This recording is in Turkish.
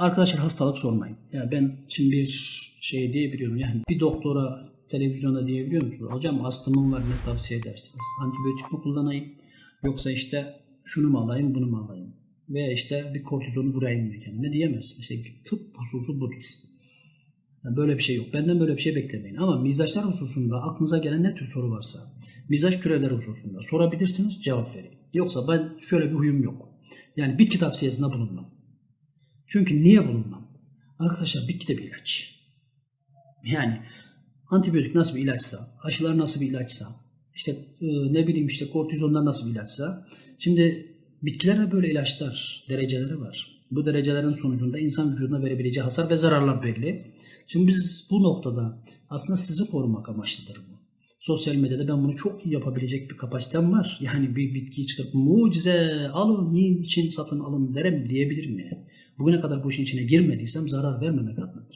Arkadaşlar hastalık sormayın. Ya ben şimdi bir şey diyebiliyorum yani bir doktora televizyonda diyebiliyor musunuz? Hocam astımım var ne tavsiye edersiniz? Antibiyotik mi kullanayım? Yoksa işte şunu mu alayım bunu mu alayım? Veya işte bir kortizonu vurayım mı kendime diyemezsin. İşte tıp hususu budur. Yani böyle bir şey yok. Benden böyle bir şey beklemeyin. Ama mizaçlar hususunda aklınıza gelen ne tür soru varsa mizaç küreleri hususunda sorabilirsiniz cevap vereyim. Yoksa ben şöyle bir huyum yok. Yani bitki tavsiyesinde bulunmam. Çünkü niye bulunmam? Arkadaşlar bitki de bir ilaç. Yani antibiyotik nasıl bir ilaçsa, aşılar nasıl bir ilaçsa, işte e, ne bileyim işte kortizonlar nasıl bir ilaçsa. Şimdi bitkilerde böyle ilaçlar, dereceleri var. Bu derecelerin sonucunda insan vücuduna verebileceği hasar ve zararlar belli. Şimdi biz bu noktada aslında sizi korumak amaçlıdır. Sosyal medyada ben bunu çok iyi yapabilecek bir kapasitem var. Yani bir bitkiyi çıkarıp mucize alın yiyin için satın alın derim diyebilir mi? Bugüne kadar bu işin içine girmediysem zarar vermemek adına.